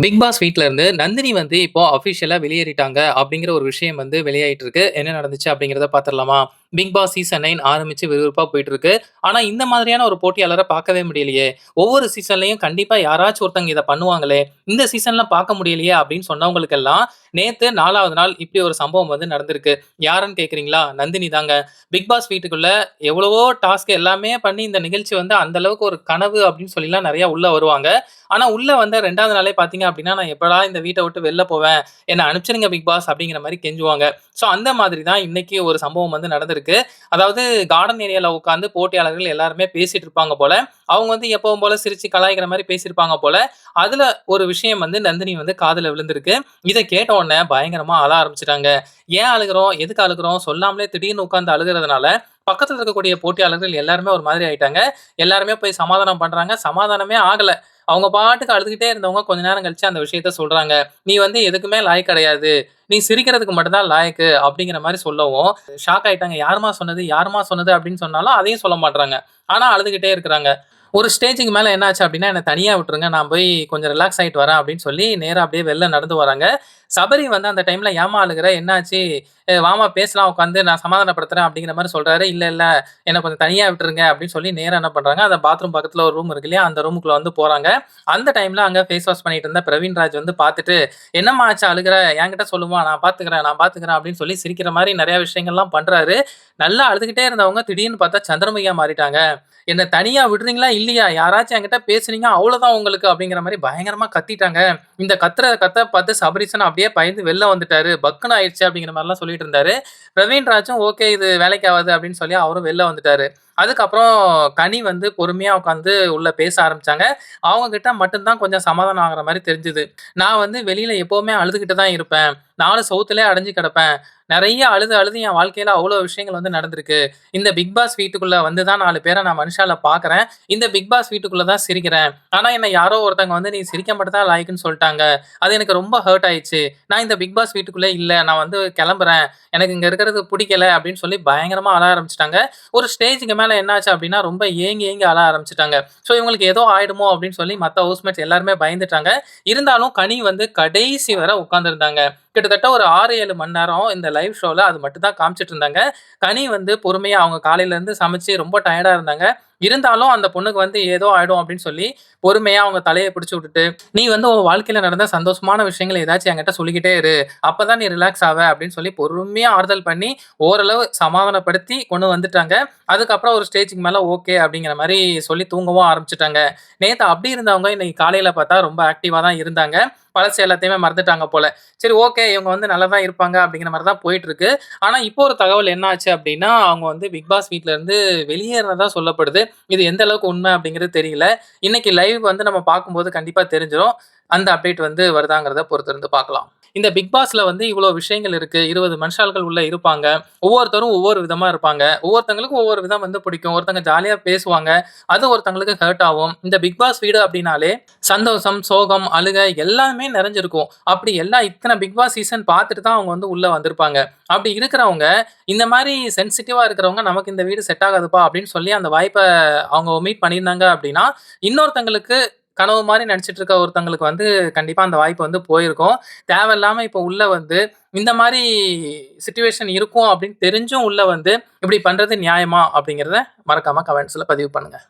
Big pass வீட்ல இருந்து நந்தினி வந்து இப்போ அஃபிஷியலா வெளியேறிட்டாங்க அப்படிங்கிற ஒரு விஷயம் வந்து வெளியாயிட்டு இருக்கு. என்ன நடந்துச்சு அப்படிங்கிறத பாத்திரலாமா பிக் பாஸ் சீசன் நைன் ஆரம்பிச்சு விறுவிறுப்பாக போயிட்டு இருக்கு. ஆனால் இந்த மாதிரியான ஒரு போட்டியாளரை பார்க்கவே முடியலையே. ஒவ்வொரு சீசன்லையும் கண்டிப்பாக யாராச்சும் ஒருத்தங்க இதை பண்ணுவாங்களே. இந்த சீசன்லாம் பார்க்க முடியலையே அப்படின்னு சொன்னவங்களுக்கெல்லாம் நேற்று நாலாவது நாள் இப்படி ஒரு சம்பவம் வந்து நடந்திருக்கு. யாருன்னு கேட்குறீங்களா நந்தினி தாங்க. பிக் பாஸ் வீட்டுக்குள்ள எவ்வளவோ டாஸ்க் எல்லாமே பண்ணி இந்த நிகழ்ச்சி வந்து அந்த அளவுக்கு ஒரு கனவு அப்படின்னு சொல்லிலாம் நிறையா உள்ள வருவாங்க. ஆனால் உள்ள வந்த ரெண்டாவது நாளே பார்த்தீங்க அப்படின்னா, நான் எப்படா இந்த வீட்டை விட்டு வெளில போவேன். என்னை அனுப்பிச்சிடுங்க பிக் பாஸ் அப்படிங்கிற மாதிரி கெஞ்சுவாங்க. ஸோ அந்த மாதிரி தான் இன்னைக்கு ஒரு சம்பவம் வந்து நடந்திருக்கு. அதாவது கார்டன் ஏரியால உட்காந்து போட்டியாளர்கள் எல்லாருமே பேசிட்டு இருப்பாங்க போல. அவங்க வந்து எப்பவும் போல சிரிச்சு கலாய்க்கிற மாதிரி பேசியிருப்பாங்க போல. அதுல ஒரு விஷயம் வந்து நந்தினி வந்து காதில் விழுந்திருக்கு. இதை கேட்ட உடனே பயங்கரமா அழ ஆரம்பிச்சிட்டாங்க ஏன் அழுகுறோம்? எதுக்கு அழுகுறோம்? சொல்லாமலே திடீர்னு உட்காந்து அழுகுறதுனால, பக்கத்தில் இருக்கக்கூடிய போட்டியாளர்கள் எல்லாருமே ஒரு மாதிரி ஆயிட்டாங்க. எல்லாருமே போய் சமாதானம் பண்றாங்க. சமாதானமே ஆகலை அவங்க பாட்டுக்கு அழுதுகிட்டே இருந்தவங்க கொஞ்ச நேரம் கழிச்சு அந்த விஷயத்த சொல்றாங்க. "நீ வந்து எதுக்குமே லாயக் கிடையாது. நீ சிரிக்கிறதுக்கு மட்டும்தான் லாயக்கு" அப்படிங்கிற மாதிரி சொல்லவும், ஷாக் ஆயிட்டாங்க. "யாரும்மா சொன்னது? யாரும்மா சொன்னது?" அப்படின்னு சொன்னாலும் அதையும் சொல்ல மாட்றாங்க. ஆனால் அழுதுகிட்டே இருக்கிறாங்க. ஒரு ஸ்டேஜுக்கு மேலே என்னாச்சு அப்படின்னா, என்னை தனியாக விட்டுருங்க. நான் போய் கொஞ்சம் ரிலாக்ஸ் ஆகிட்டு வரேன்" அப்படின்னு சொல்லி நேராக அப்படியே வெளில நடந்து வராங்க. சபரி வந்து அந்த டைம்ல "ஏம்மா அழுகுற? என்னாச்சு? வாமா பேசலாம் உட்காந்து. நான் சமாதானப்படுத்துறேன்" அப்படிங்கிற மாதிரி சொல்றாரு. "இல்ல, இல்ல. என்ன கொஞ்சம் தனியா விட்டுருங்க" அப்படின்னு சொல்லி நேரம் என்ன பண்றாங்க, அந்த பாத்ரூம் பக்கத்துல ஒரு ரூம் இருக்கு இல்லையா? அந்த ரூமுக்குள்ள வந்து போறாங்க. அந்த டைம்ல அங்க ஃபேஸ் வாஷ் பண்ணிட்டு இருந்த பிரவீன்ராஜ் வந்து பார்த்துட்டு, "என்னம்மா ஆச்சு அழுகுற? என்கிட்ட சொல்லுமா நான் பாத்துக்கிறேன் நான் பாத்துக்கிறேன் அப்படின்னு சொல்லி சிரிக்கிற மாதிரி நிறைய விஷயங்கள்லாம் பண்றாரு. நல்லா அழுதுகிட்டே இருந்தவங்க திடீர்னு பார்த்தா சந்திரமையா மாறிட்டாங்க. "என்ன தனியா விடுறீங்களா? இல்லையா? யாராச்சும் என்கிட்ட பேசுனீங்க அவ்வளவுதான் உங்களுக்கு" அப்படிங்கிற மாதிரி பயங்கரமா கத்திட்டாங்க. இந்த கத்துற கத்த பார்த்து சபரீசன் அப்படியே பயந்து வெளில வந்துட்டாரு. பக்குன்னு ஆயிடுச்சு அப்படிங்கிற மாதிரிலாம் சொல்லிட்டு இருந்தாரு. பிரவீன்ராஜும் "ஓகே இது வேலைக்கு ஆகாது அப்படின்னு சொல்லி அவரும் வெளில வந்துட்டாரு. அதுக்கப்புறம் கனி வந்து பொறுமையாக உட்காந்து உள்ள பேச ஆரம்பிச்சாங்க. அவங்க கிட்ட கொஞ்சம் சமாதானம் ஆகிற மாதிரி தெரிஞ்சுது "நான் வந்து வெளியில் எப்போவுமே அழுதுகிட்டு தான் இருப்பேன். நானும் சவுத்துலேயே அடைஞ்சு கிடப்பேன். நிறைய அழுது அழுது என் வாழ்க்கையில் அவ்வளோ விஷயங்கள் வந்து நடந்திருக்கு. இந்த பிக் பாஸ் வீட்டுக்குள்ளே வந்து தான் நாலு பேரை நான் மனுஷால பார்க்குறேன். இந்த பிக் பாஸ் வீட்டுக்குள்ளே தான் சிரிக்கிறேன். ஆனால் என்னை யாரோ ஒருத்தவங்க வந்து நீ சிரிக்க மட்டும் தான் சொல்லிட்டாங்க அது எனக்கு ரொம்ப ஹர்ட் ஆயிடுச்சு. நான் இந்த பிக் பாஸ் வீட்டுக்குள்ளே இல்லை நான் வந்து கிளம்புறேன். எனக்கு இங்கே இருக்கிறது பிடிக்கல அப்படின்னு சொல்லி பயங்கரமாக அழ ஆரம்பிச்சிட்டாங்க ஒரு ஸ்டேஜுக்கு மேலே என்னாச்சு அப்படின்னா, ரொம்ப ஏங்கி ஏங்கி அழ ஆரம்பிச்சிட்டாங்க ஸோ இவங்களுக்கு ஏதோ ஆயிடுமோ அப்படின்னு சொல்லி மற்ற ஹவுஸ்மேட்ஸ் எல்லாருமே பயந்துட்டாங்க. இருந்தாலும் கனி வந்து கடைசி வர உட்காந்துருந்தாங்க கிட்டத்தட்ட ஒரு 6, 7 மணி நேரம் இந்த லைவ் ஷோவில் அது மட்டும் தான் காமிச்சிட்டு இருந்தாங்க. கனி வந்து பொறுமையாக அவங்க காலையிலேருந்து சமைச்சு ரொம்ப டயர்டாக இருந்தாங்க. இருந்தாலும் அந்த பொண்ணுக்கு வந்து ஏதோ ஆயிடும் அப்படின்னு சொல்லி, பொறுமையா அவங்க தலையை பிடிச்சி விட்டுட்டு, "நீ வந்து உன் வாழ்க்கையில நடந்த சந்தோஷமான விஷயங்களை ஏதாச்சும் என்கிட்ட சொல்லிக்கிட்டே இரு. அப்பதான் நீ ரிலாக்ஸ் ஆவ" அப்படின்னு சொல்லி பொறுமையா ஆறுதல் பண்ணி, ஓரளவு சமாதானப்படுத்தி கொண்டு வந்துட்டாங்க. அதுக்கப்புறம் ஒரு ஸ்டேஜுக்கு மேல ஓகே அப்படிங்கிற மாதிரி சொல்லி தூங்கவும் ஆரம்பிச்சிட்டாங்க நேத்து அப்படி இருந்தவங்க இன்னைக்கு காலையில பார்த்தா ரொம்ப ஆக்டிவா தான் இருந்தாங்க. பழசு எல்லாத்தையுமே மறந்துட்டாங்க போல. சரி ஓகே இவங்க வந்து நல்லா தான் இருப்பாங்க அப்படிங்கிற மாதிரி தான் போயிட்டு இருக்கு. ஆனா இப்போ ஒரு தகவல் என்ன ஆச்சு அப்படின்னா, அவங்க வந்து பிக் பாஸ் வீட்ல இருந்து வெளியேறதா சொல்லப்படுது. இது எந்த அளவுக்கு உண்மை அப்படிங்கிறது தெரியல. இன்னைக்கு லைவ் வந்து நம்ம பார்க்கும்போது கண்டிப்பா தெரிஞ்சிடும் அந்த அப்டேட் வந்து வருதாங்கிறத பொறுத்திருந்து பார்க்கலாம். இந்த பிக் பாஸ்ல வந்து இவ்வளோ விஷயங்கள் இருக்கு. 20 மனுஷாள்கள் உள்ள இருப்பாங்க. ஒவ்வொருத்தரும் ஒவ்வொரு விதமா இருப்பாங்க. ஒவ்வொருத்தங்களுக்கும் ஒவ்வொரு விதம் வந்து பிடிக்கும். ஒருத்தங்க ஜாலியா பேசுவாங்க. அது ஒருத்தங்களுக்கு ஹர்ட் ஆகும். இந்த பிக் பாஸ் வீடு அப்படின்னாலே சந்தோஷம், சோகம், அழுகை எல்லாமே நிறைஞ்சிருக்கும். அப்படி எல்லா இத்தனை பிக் பாஸ் சீசன் பார்த்துட்டு தான் அவங்க வந்து உள்ள வந்திருப்பாங்க. அப்படி இருக்கிறவங்க, இந்த மாதிரி சென்சிட்டிவா இருக்கிறவங்க, "நமக்கு இந்த வீடு செட் ஆகாதுப்பா" அப்படின்னு சொல்லி அந்த வாய்ப்பை அவங்க மீட் பண்ணியிருந்தாங்க அப்படின்னா, இன்னொருத்தங்களுக்கு கனவு மாதிரி நினச்சிட்டு இருக்க ஒருத்தங்களுக்கு வந்து கண்டிப்பாக அந்த வாய்ப்பு வந்து போயிருக்கும். தேவையில்லாமல் இப்போ உள்ளே வந்து இந்த மாதிரி சுச்சுவேஷன் இருக்கும் அப்படின்னு தெரிஞ்சும் உள்ளே வந்து இப்படி பண்ணுறது நியாயமா? அப்படிங்கிறத மறக்காம கமெண்ட்ஸில் பதிவு பண்ணுங்கள்